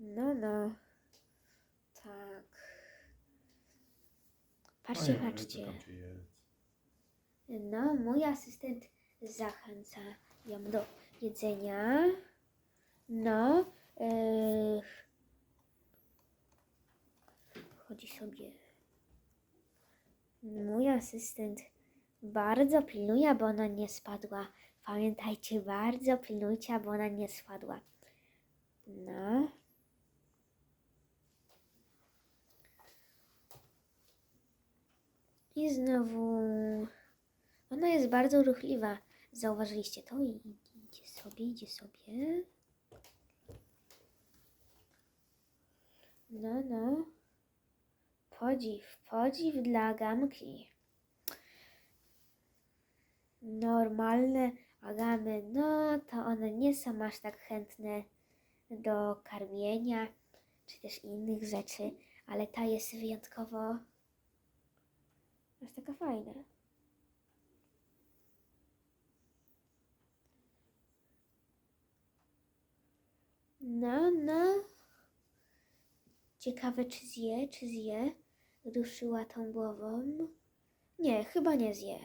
No, no. Tak. Patrzcie, Ojej, co patrzcie. tam? No, mój asystent zachęca ją do jedzenia. No, yy, chodzi sobie. Mój asystent bardzo pilnuje, aby ona nie spadła. Pamiętajcie, bardzo pilnujcie, aby ona nie spadła. No. I znowu. Ona jest bardzo ruchliwa. Zauważyliście to? I idzie sobie, idzie sobie. No, no. Podziw, podziw dla gamki. Normalne agamy, no to one nie są aż tak chętne do karmienia, czy też innych rzeczy, ale ta jest wyjątkowo aż taka fajna. No, no. Ciekawe, czy zje, czy zje. Ruszyła tą głową. Nie, chyba nie zje.